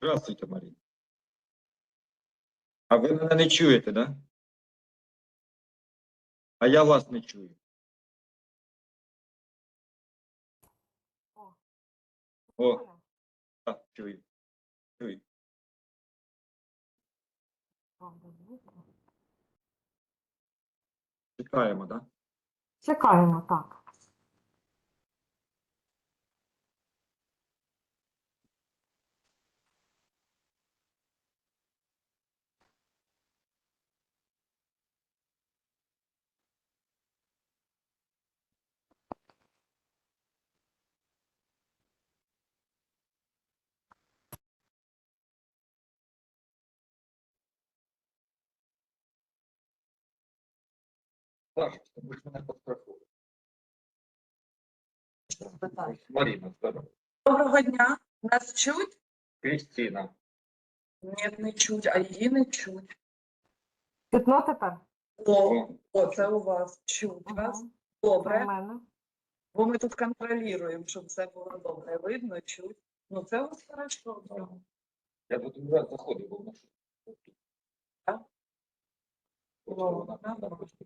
Здравствуйте, Марія. А ви мене не чуєте, да? А я вас не чую. О. Так, чую. Чую. Чекаємо, да? Чекаємо, так. Так, тому ж мене пострахує. Маріна, здорово. Доброго дня. Нас чуть? Крістіна. Ні, не чуть, а її не чуть. Чутно тепер? О, О, о це у вас чуть вас. Добре. У мене. Бо ми тут контролюємо, щоб все було добре. Видно, чуть. Ну це у вас хорошо. я тут один раз заходив, бо в нас. Так? Вона да, там давай. Це-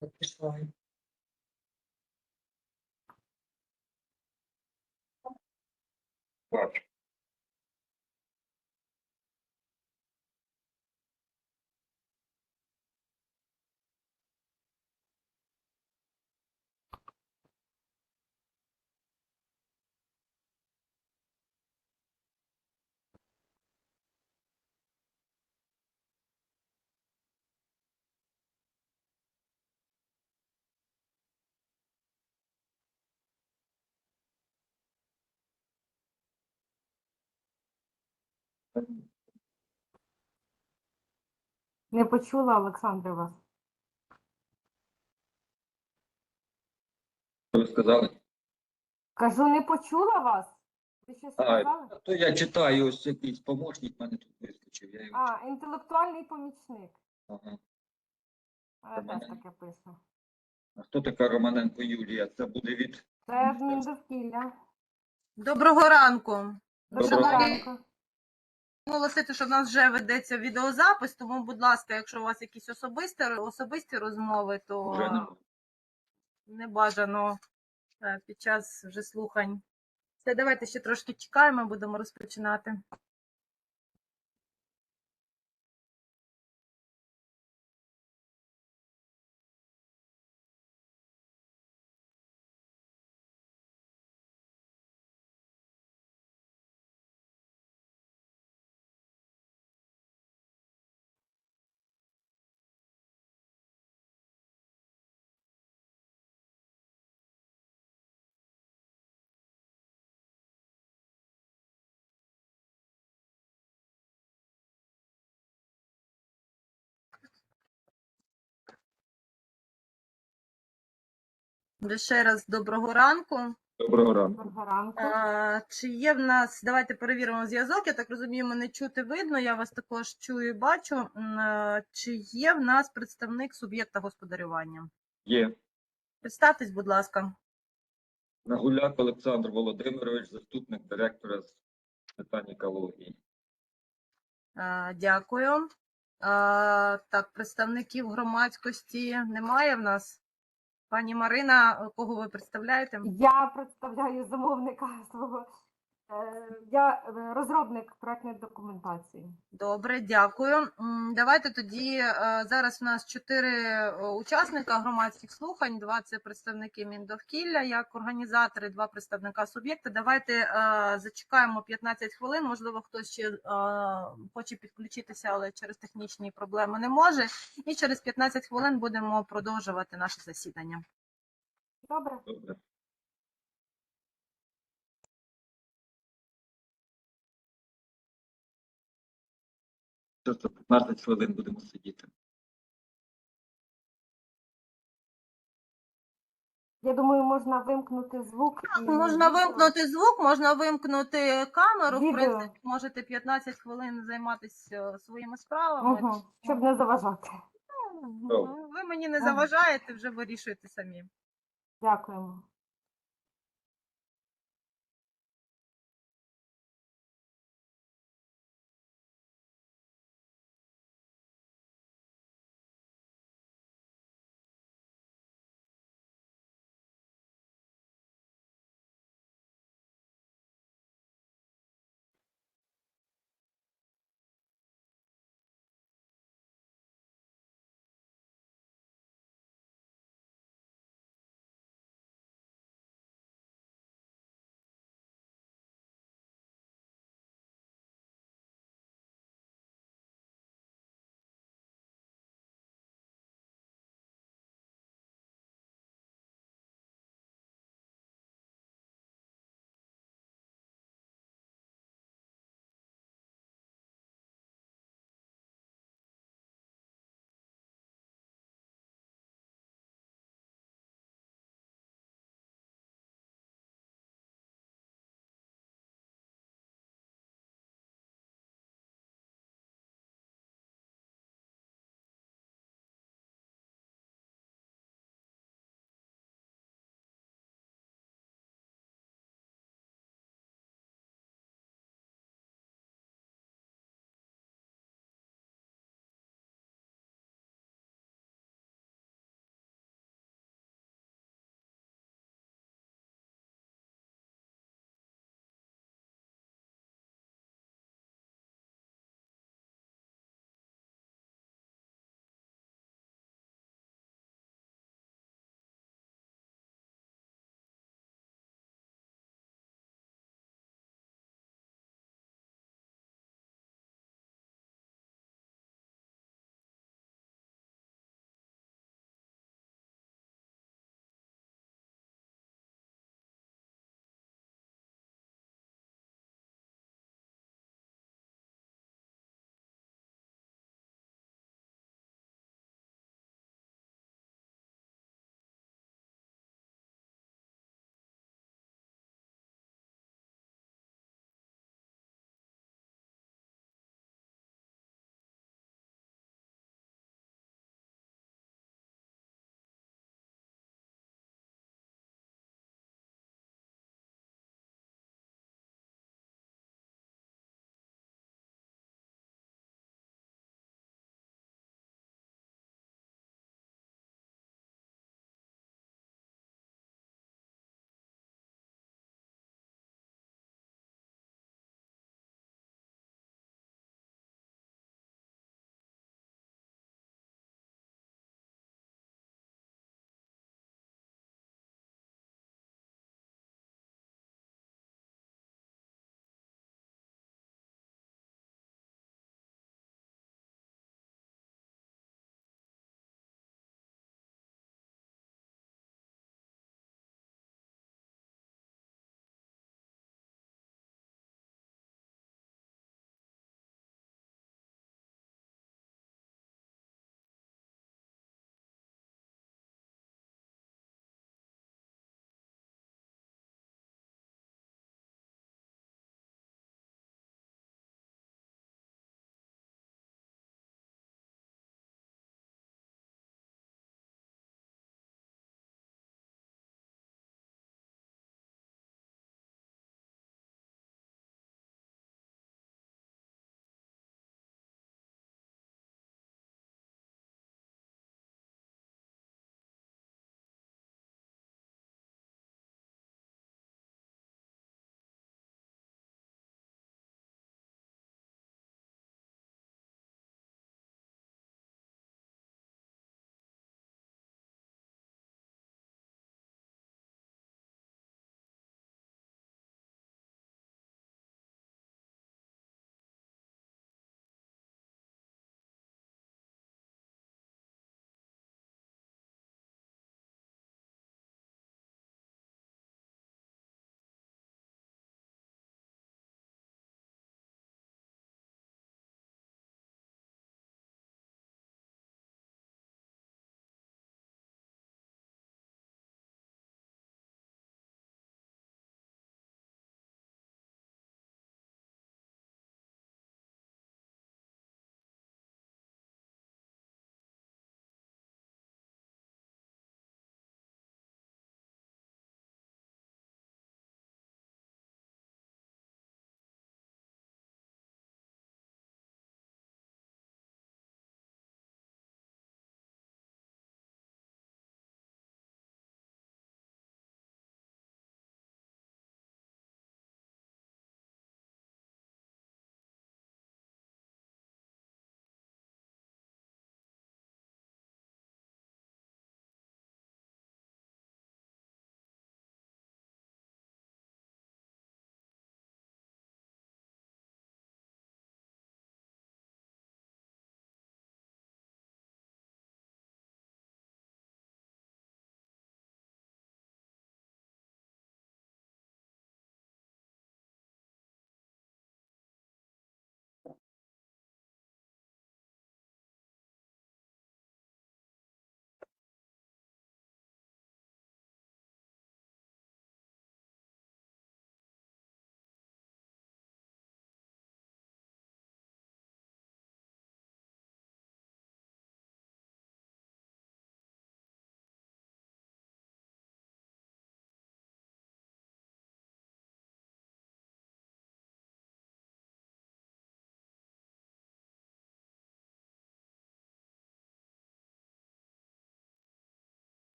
Пішла. Бачу. Не почула, Олександре, вас. Що ви сказали? Кажу, не почула вас? Ви щось А, сказали? то я читаю, ось якийсь помощник мене тут вискочив. Я його... А, інтелектуальний помічник. Ага. А я теж Романенко. таке пишу. А хто така Романенко Юлія? Це буде від Це ж Міндовкілля. Доброго ранку. Доброго Доброго ранку. Оголосити, що в нас вже ведеться відеозапис, тому, будь ласка, якщо у вас якісь особисті, особисті розмови, то не не бажано е, під час вже слухань. Все, давайте ще трошки чекаємо, будемо розпочинати. Ще раз доброго ранку. Доброго ранку. Доброго ранку. А, чи є в нас, давайте перевіримо зв'язок. Я так розумію, мене чути видно. Я вас також чую і бачу. Е, Чи є в нас представник суб'єкта господарювання? Є Представтесь, будь ласка. Нагуляк Олександр Володимирович, заступник директора з питань екології. Е, Дякую. Е, Так, представників громадськості немає в нас. Пані Марина, кого ви представляєте? Я представляю замовника свого. Е, Я е, розробник проектної документації. Добре, дякую. Давайте тоді е, зараз у нас чотири учасника громадських слухань. Два це представники Міндовкілля як організатори, два представника суб'єкта. Давайте зачекаємо 15 хвилин. Можливо, хтось ще хоче підключитися, але через технічні проблеми не може. І через 15 хвилин будемо продовжувати наше засідання. Добре? Добре. Через 15 хвилин будемо сидіти. Я думаю, можна вимкнути звук. Так, і... Можна вимкнути звук, можна вимкнути камеру. Відео. В принципі, можете 15 хвилин займатися е, своїми справами. Угу. Щоб не заважати. Ну, ви мені не заважаєте, вже вирішуйте самі. Дякуємо.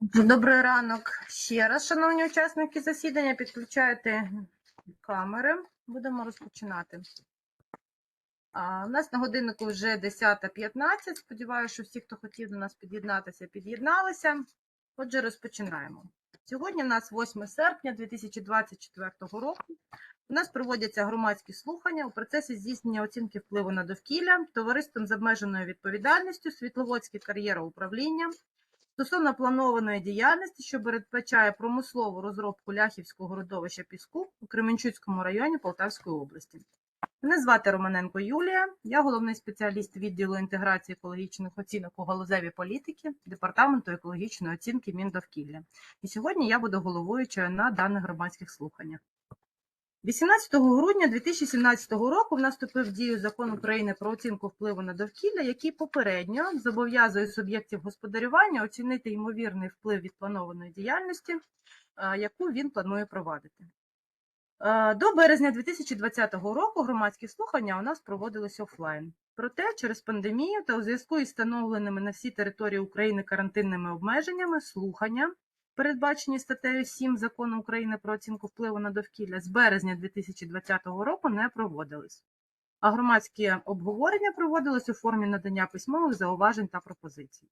Добрий ранок ще раз, шановні учасники засідання. Підключайте камери. Будемо розпочинати. А, у нас на годиннику вже 10.15. Сподіваюся, що всі, хто хотів до нас під'єднатися, під'єдналися. Отже, розпочинаємо. Сьогодні у нас 8 серпня 2024 року. У нас проводяться громадські слухання у процесі здійснення оцінки впливу на довкілля товариством з обмеженою відповідальністю Світловодське кар'єра управління стосовно планованої діяльності, що передбачає промислову розробку ляхівського родовища піску у Кременчуцькому районі Полтавської області. Мене звати Романенко Юлія, я головний спеціаліст відділу інтеграції екологічних оцінок у галузевій політики Департаменту екологічної оцінки Міндовкілля. І сьогодні я буду головуючою на даних громадських слуханнях. 18 грудня 2017 року в нас в дію закон України про оцінку впливу на довкілля, який попередньо зобов'язує суб'єктів господарювання оцінити ймовірний вплив від планованої діяльності, е, яку він планує провадити. Е, До березня 2020 року громадські слухання у нас проводились офлайн. Проте через пандемію та у зв'язку із встановленими на всій території України карантинними обмеженнями слухання передбачені статтею 7 Закону України про оцінку впливу на довкілля з березня 2020 року не проводились. А громадські обговорення проводились у формі надання письмових зауважень та пропозицій.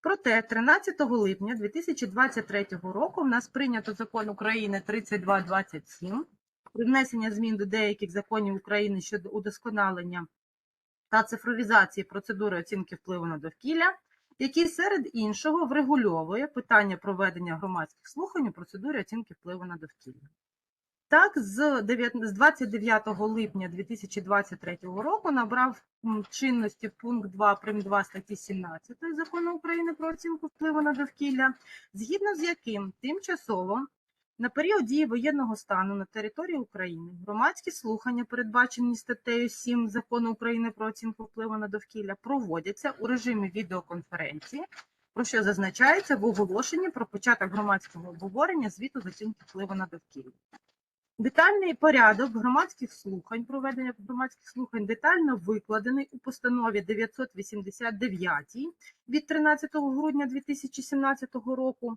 Проте 13 липня 2023 року в нас прийнято закон України 3227 про внесення змін до деяких законів України щодо удосконалення та цифровізації процедури оцінки впливу на довкілля, який серед іншого врегульовує питання проведення громадських слухань у процедурі оцінки впливу на довкілля. Так, з 9 з 29 липня 2023 року набрав чинності пункт 2 прим. 2 статті 17 Закону України про оцінку впливу на довкілля, згідно з яким тимчасово на період дії воєнного стану на території України громадські слухання, передбачені статтею 7 Закону України про оцінку впливу на довкілля, проводяться у режимі відеоконференції, про що зазначається в оголошенні про початок громадського обговорення звіту з оцінки впливу на довкілля. Детальний порядок громадських слухань, проведення громадських слухань детально викладений у постанові 989 від 13 грудня 2017 року,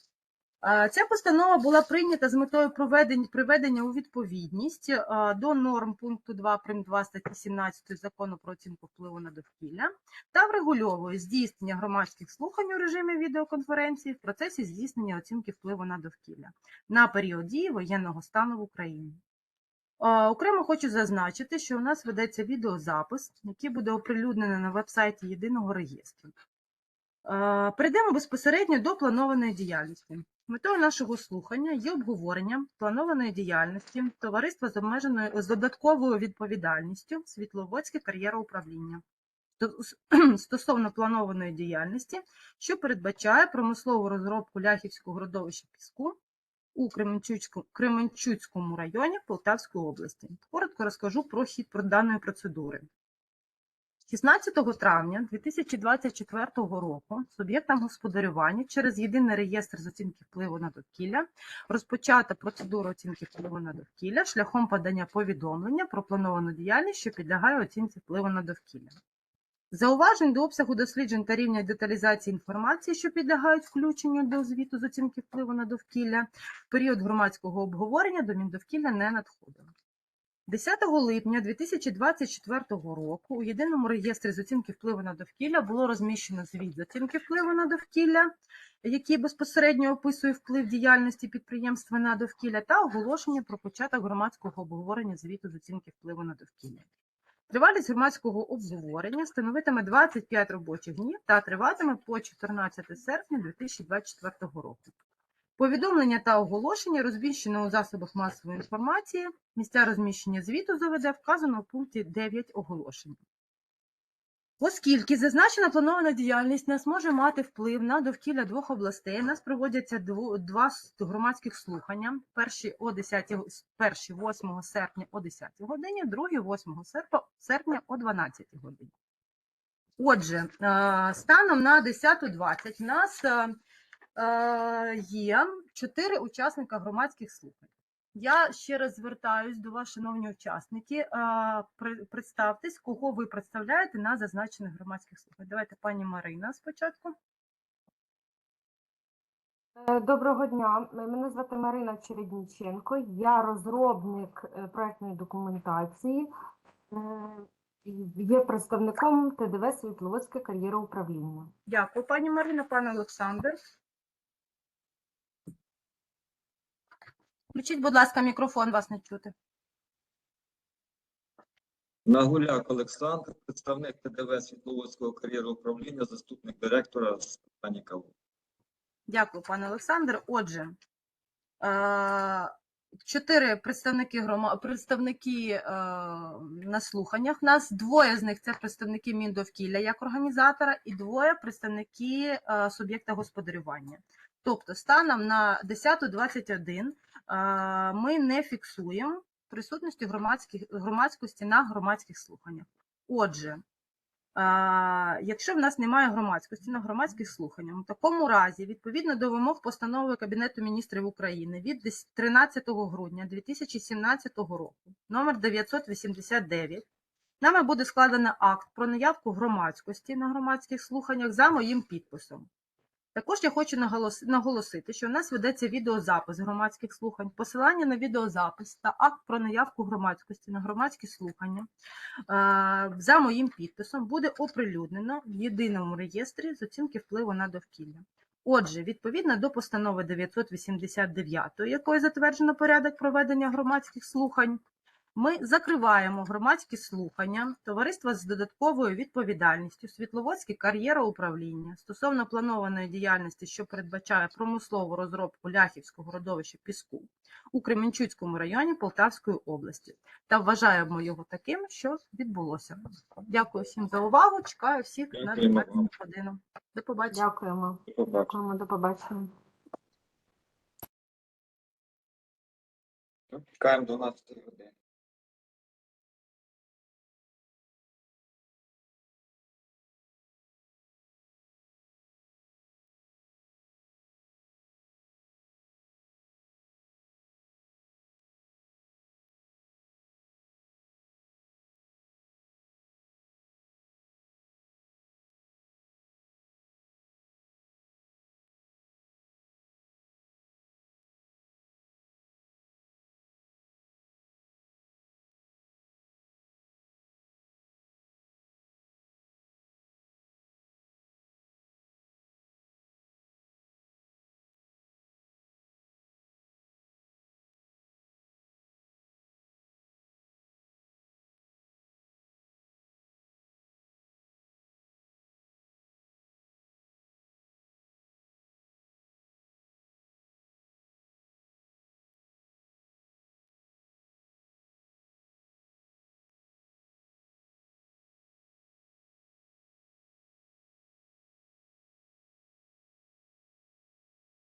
Ця постанова була прийнята з метою приведення у відповідність до норм пункту 2 прим. 2 статті 17 Закону про оцінку впливу на довкілля та врегульовує здійснення громадських слухань у режимі відеоконференції в процесі здійснення оцінки впливу на довкілля на період дії воєнного стану в Україні. Окремо хочу зазначити, що у нас ведеться відеозапис, який буде оприлюднений на вебсайті єдиного реєстру. Е, Перейдемо безпосередньо до планованої діяльності. Метою нашого слухання є обговорення планованої діяльності товариства з обмеженою з додатковою відповідальністю Світловодське кар'єра управління стосовно планованої діяльності, що передбачає промислову розробку ляхівського родовища піску у Кременчуцьку- Кременчуцькому районі Полтавської області. Коротко розкажу про хід про даної процедури. 16 травня 2024 року суб'єктам господарювання через єдиний реєстр з оцінки впливу на довкілля розпочата процедуру оцінки впливу на довкілля шляхом подання повідомлення про плановану діяльність, що підлягає оцінці впливу на довкілля. Зауважень до обсягу досліджень та рівня деталізації інформації, що підлягають включенню до звіту з оцінки впливу на довкілля, в період громадського обговорення до Міндовкілля не надходило. 10 липня 2024 року у єдиному реєстрі з оцінки впливу на довкілля було розміщено звіт з оцінки впливу на довкілля, який безпосередньо описує вплив діяльності підприємства на довкілля, та оголошення про початок громадського обговорення звіту з оцінки впливу на довкілля. Тривалість громадського обговорення становитиме 25 робочих днів та триватиме по 14 серпня 2024 року. Повідомлення та оголошення розміщено у засобах масової інформації. Місця розміщення звіту ЗВД вказано в пункті 9 оголошення. Оскільки зазначена планована діяльність не зможе мати вплив на довкілля двох областей, у нас проводяться два громадських слухання. Перші о 10, перші 8 серпня о 10 годині, другі 8 серпня, о 12 годині. Отже, станом на 10.20 у нас є чотири учасника громадських слухань. Я ще раз звертаюсь до вас, шановні учасники. А, Представтесь, кого ви представляєте на зазначених громадських слухань. Давайте пані Марина спочатку. Е, Доброго дня. Мене звати Марина Чередніченко. Я розробник е, проектної документації. е, Є представником ТДВ Світловодське кар'єроуправління. Дякую, пані Марина, пан Олександр. Включіть, будь ласка, мікрофон, вас не чути. Нагуляк Олександр, представник ТДВ Світловодського кар'єру управління, заступник директора з питань КАУ. Дякую, пане Олександр. Отже, е, чотири представники грома... представники е, на слуханнях. Нас двоє з них це представники Міндовкілля як організатора, і двоє представники е, суб'єкта господарювання. Тобто, станом на 10.21 е, ми не фіксуємо присутності громадськості на громадських слуханнях. Отже, Якщо в нас немає громадськості на громадських слуханнях, у такому разі, відповідно до вимог постанови Кабінету міністрів України від 13 грудня 2017 року, номер 989, нами буде складено акт про наявку громадськості на громадських слуханнях за моїм підписом. Також я хочу наголосити, що у нас ведеться відеозапис громадських слухань, посилання на відеозапис та акт про наявку громадськості на громадські слухання е, за моїм підписом буде оприлюднено в єдиному реєстрі з оцінки впливу на довкілля. Отже, відповідно до постанови 989, якою затверджено порядок проведення громадських слухань, ми закриваємо громадські слухання товариства з додатковою відповідальністю Світловодське кар'єра управління стосовно планованої діяльності, що передбачає промислову розробку ляхівського родовища піску у Кременчуцькому районі Полтавської області та вважаємо його таким, що відбулося. Дякую всім за увагу. Чекаю всіх на Дякуємо 12 годину. До побачення. Дякуємо. Дякуємо, до побачення. Чекаємо 12 години.